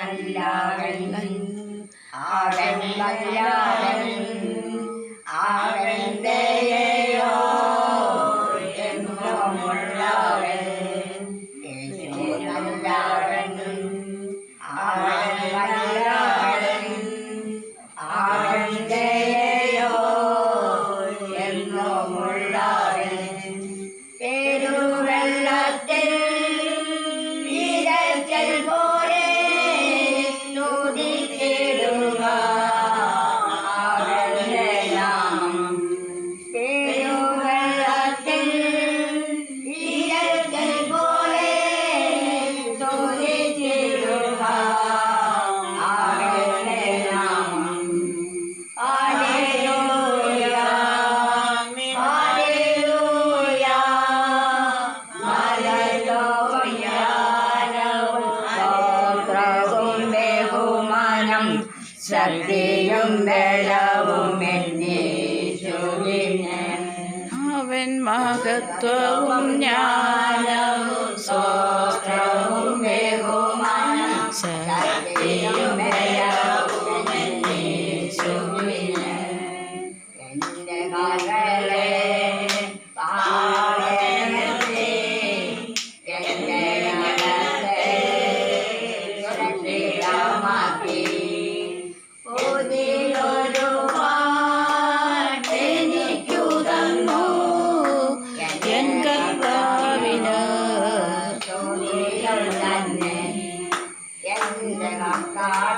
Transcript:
അവൻ നല്ലവൻ അവൻ ദയയോ എന്നുമുള്ളവൻ യേശു ജ്ഞാനം ശക്തിയും ബലവും അവൻ മഹത്വവും ജ്ഞാനവും സ്വസ്ത്രവും ശക്തിയും 干啥